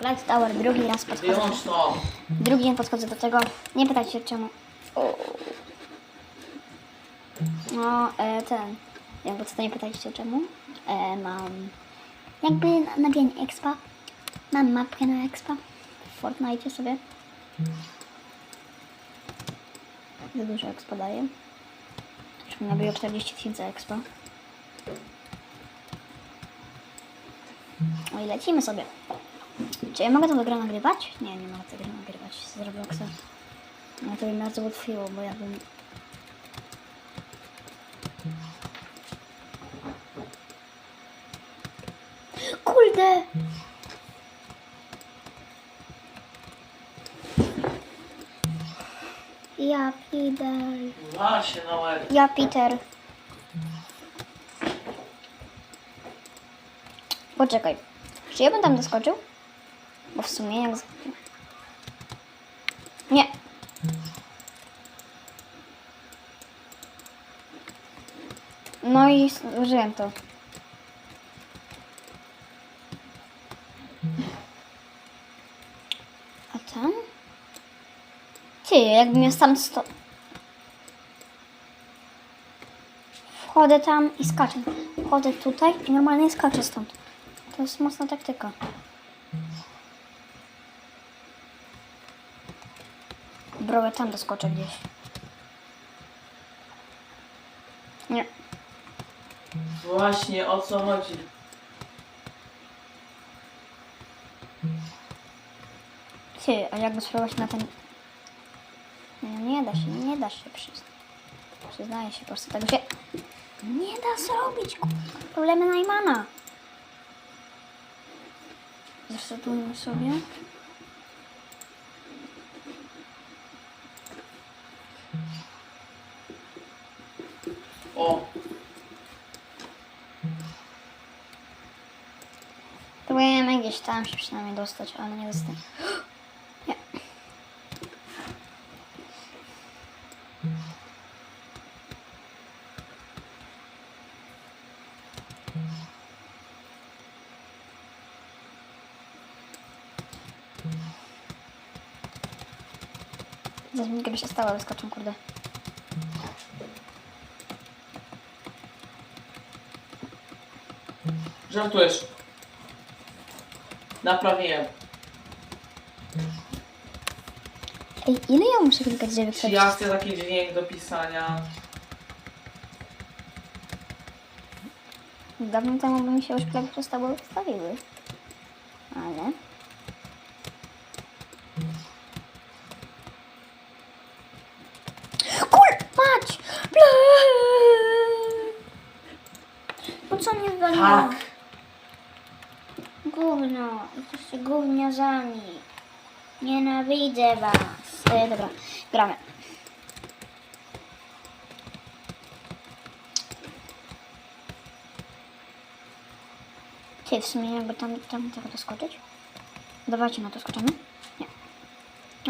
Light Tower, drugi raz podchodzę. Wyłącz to. Drugi dzień podchodzę do tego. Nie pytajcie się czemu. O. No, e, ten. Jakby co to nie pytajcie się czemu. E, mam jakby na, dzień expa. Mam mapkę na expa. W Fortnite sobie. Za dużo expa daje. Już mi nabiło 40 tysięcy expa. No i lecimy sobie. Czy ja mogę tą grę nagrywać? Nie, nie mogę tej gry nagrywać z Robloxa. No to by mnie bardzo ułatwiło, bo ja bym... Kurde! Ja Peter. Właśnie, no łeb. Ja Peter. Poczekaj. Czy ja bym tam doskoczył? Bo w sumie jak... z- Nie. No i użyłem to. A tam? Ty, jakbym ja tam sto... Wchodzę tam i skaczę. Wchodzę tutaj i normalnie skaczę stąd. To jest mocna taktyka. Browę tam doskoczę gdzieś. Nie. Właśnie, o co chodzi? Ty, a jakby spróbować na ten... Nie, nie da się, nie da się przyznać. Przyznaję się, po prostu tego się nie da zrobić. Problemy Najmana. Zresetujmy sobie. Tam się przynajmniej dostać, ale nie dostanę. Nie. Zaraz mi się stało, wyskoczę, kurde. żartujesz. Naprawiłem. Ej, ile ja muszę klikać, żeby Czy ja chcę taki dźwięk do pisania? Dawno temu by mi się już klawisze z tobą wystawiły. Ale... Kur... Mać! Ble! Po co mnie wywaliło? Tak. Jesteście gówniarzami. Nienawidzę was. E, dobra, gramy. Ty, w sumie jakby tam, tam tego doskoczyć? Dawajcie na to skoczymy? Nie.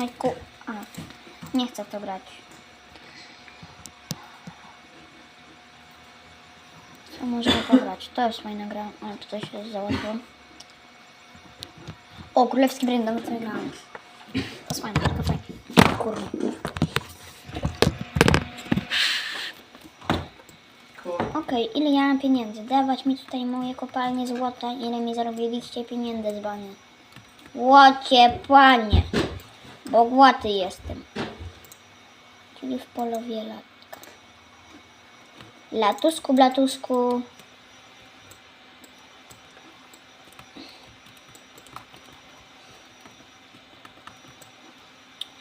Ej, ku... A, nie chcę to grać. Co możemy pograć? To jest fajna gra, ale tutaj się załatwiło. O, królewski brand, nawet sobie grałem. To jest fajne, tylko fajne. Kurde. Kur... Okej, ile ja mam pieniędzy? Dawać mi tutaj moje kopalnie złota, ile mi zarobiliście pieniędzy z banie. Łocie, panie, bo głaty jestem. Czyli w polowie latka. Latusku, blatusku.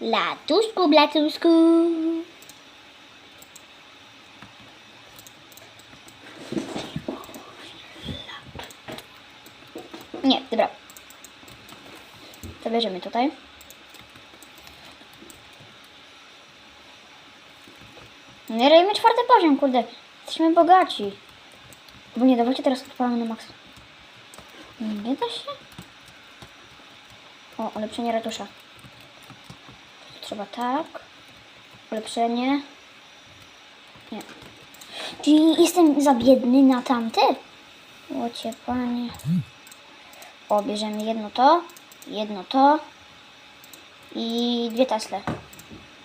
Latusku, blatusku. Nie, dobra. To bierzemy tutaj. Nie robimy czwarty poziom, kurde. Jesteśmy bogaci. Bo nie dawajcie teraz odpalamy na maksa. Nie da się? O, ulepszenie ratusza. To trzeba tak. Ulepszenie. Nie. Czyli jestem za biedny na tamte? Łocie, panie. O, bierzemy jedno to. jedno to i dwie Tesle.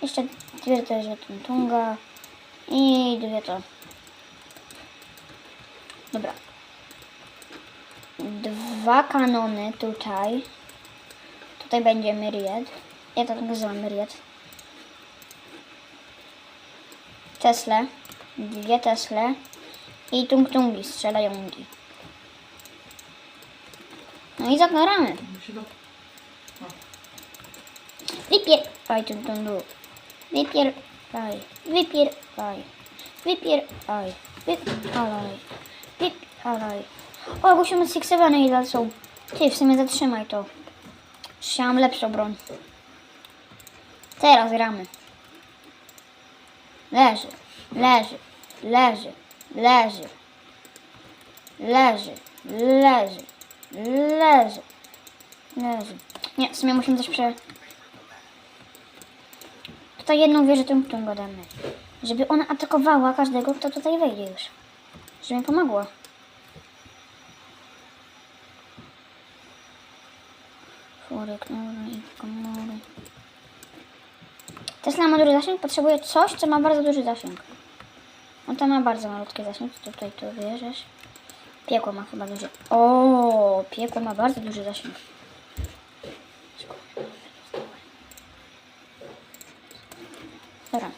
Jeszcze dwie też Tunga i dwie to. Dobra. Dwa kanony tutaj. Tutaj będzie Myriad. Ja to nazywam Myriad. Tesle. Dwie Tesle. I tung-tungi, strzelajągi. No i do... Wypieraj tung-tungu. Wypieraj. Wypieraj. Wypieraj. Wypieraj. Wypieraj. O, musimy Six Seveny i lecą. Ty, w sumie zatrzymaj to. Chciałam lepszą broń. Teraz gramy. Leży, leży, leży, leży, leży, leży, leży, leży. Nie, w sumie musimy coś prze... Tutaj jedną wieżę tym tą damy. Żeby ona atakowała każdego, kto tutaj wejdzie już. Żeby mi pomogła. Czwórek, nowy i komory. Tesla ma duży zasięg, potrzebuje coś, co ma bardzo duży zasięg. On to ma bardzo malutki zasięg, tutaj to bierzesz. Piekło ma chyba duży. O, piekło ma bardzo duży zasięg. Dobra.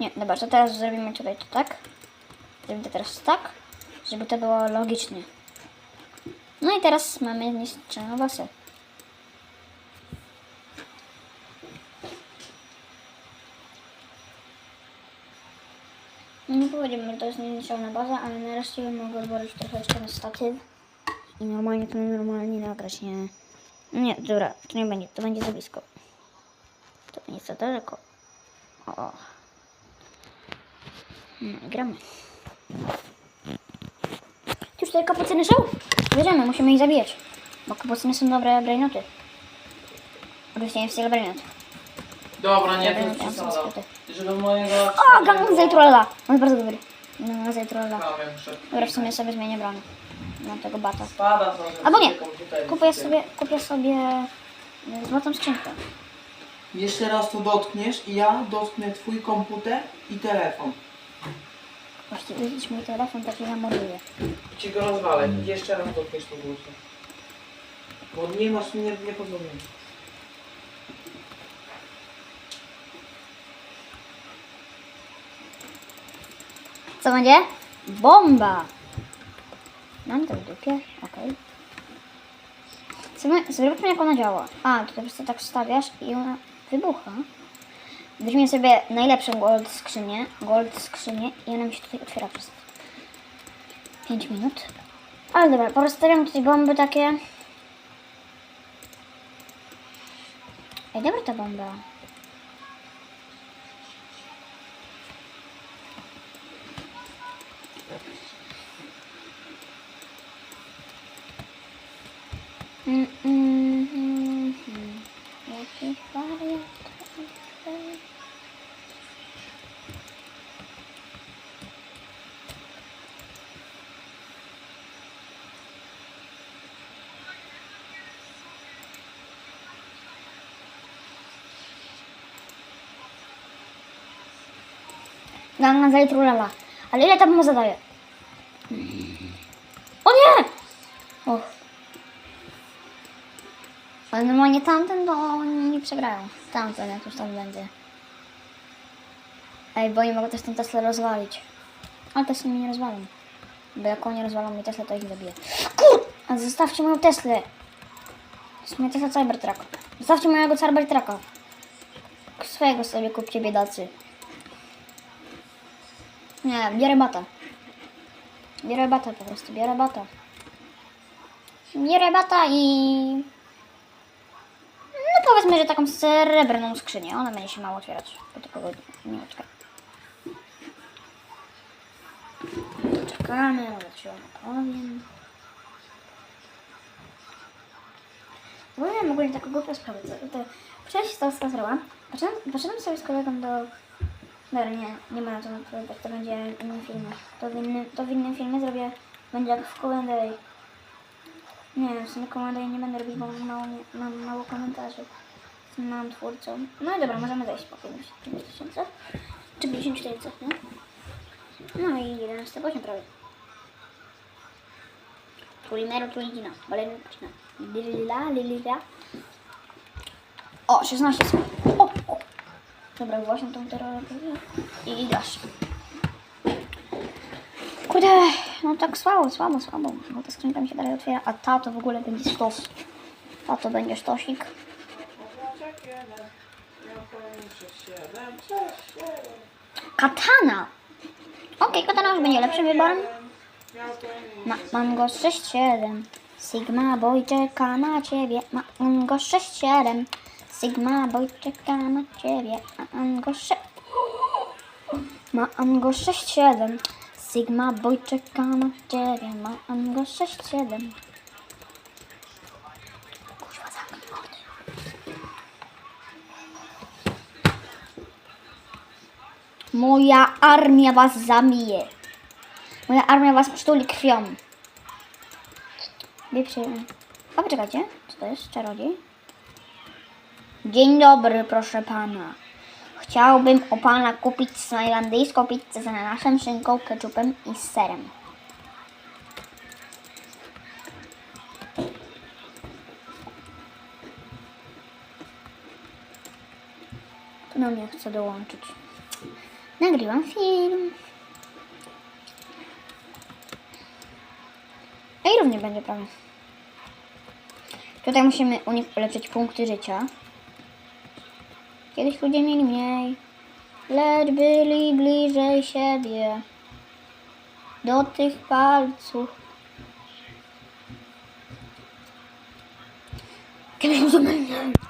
Nie, dobra, to teraz zrobimy tutaj to tak. Zrobimy to teraz tak, żeby to było logicznie. No i teraz mamy niszczoną basę. Nie powiedziałbym, że to jest niezniszczona baza, ale nareszcie mogę odłożyć troszeczkę na statyw. I normalnie to normalnie nagrać, nie... Nie, dobra, to nie będzie, to będzie za blisko. To będzie za daleko. O, o. No i gramy. Już tutaj kapucyny są? Bierzemy, musimy ich zabijać. Bo kapucyny są dobre brainoty. Oczywiście nie w stylu brainot. Dobra, nie, to jest przesada. Żeby mojego... O, gang Zajtrolla! On jest bardzo dobry. Gang Zajtrolla. Dobra, w sumie sobie zmienię broń. Mam tego bata. Spada że Albo nie. wszystkie. sobie, kupię sobie y, złotą skrzynkę. Jeszcze raz to dotkniesz i ja dotknę twój komputer i telefon. Właściwie widzisz mój telefon, tak się zamorduje. Ci go rozwalę. Jeszcze raz dotkniesz to głośno. Bo nie masz, nie, nie pozwolenia. Co będzie? Bomba! Mam to w dupie, okej. Okay. Zobaczmy jak ona działa. A, to po prostu tak wstawiasz i ona wybucha. Weźmiemy sobie najlepszą gold skrzynię, gold skrzynię i ona mi się tutaj otwiera przez 5 minut. Ale dobra, porozstawiam tutaj bomby takie. Ej, dobra ta bomba. Нам на зайтрулала. Але я там задаю. Normalnie tamten to oni nie przegrają. Tamten jak już tam będzie. Ej, bo oni mogą też ten Tesla rozwalić. Ale Tesla mnie nie rozwalą. Bo jak oni rozwalą mi Tesla, to ich zabiję. Kur! A zostawcie moją Teslę. To jest Tesla Cybertruck. Zostawcie mojego Cybertrucka. Swojego sobie kupcie, biedacy. Nie, biorę bata. Biorę bata po prostu, biorę bata. Biorę bata i... Powiedzmy, że taką srebrną skrzynię. Ona będzie się mało otwierać. Po tylko minutkę. Czekamy, nawet się opowiem. W ogóle mam ogólnie taką głupą sprawę. Wczoraj się stała sprawa. Poszedłem, sobie z kolegą do... Dobra, nie, nie ma na to odpowiadać. To będzie w innym filmie. To w innym, to w innym filmie zrobię... Będzie jak w Q&A. Nie w sumie ja nie będę robić, bo mam mało, mam mało komentarzy. Małym twórcą. No i dobra, możemy zejść po 5 tysięcy. Czy 54 co, nie? No i 11 poziom prawie. Tulimero, tulidina. Balerina, Lila, lila. O, 16 sekund. O, o. Dobra, właśnie tą terrorę i dasz. Kurde, no tak słabo, słabo, słabo, bo ta skrzynka mi się dalej otwiera, a ta to w ogóle będzie stos. Ta to będzie Katana! Okej, katana już będzie lepszym wyborem. Ma, mam go 6-7. Sigma boy czeka na ciebie. Ma, mam go 6-7. Sigma boy czeka na ciebie. Mam go 6. Mam go 6-7. Sigma boy czeka na ciebie. Mam go 6-7. Moja armia was zabije. Moja armia was przytuli krwią. Wieprzy... A poczekajcie, co to jest? Czarodziej? Dzień dobry, proszę pana. Chciałbym u pana kupić snajlandyjską pizzę z ananasem, szynką, ketchupem i serem. No nie chcę dołączyć. Nagrywam film. No i równie będzie prawie. Tutaj musimy u nich ulepszyć punkty życia. Kiedyś ludzie mieli mniej, lecz byli bliżej siebie. Do tych palców. Kiedyś ludzie mieli mniej.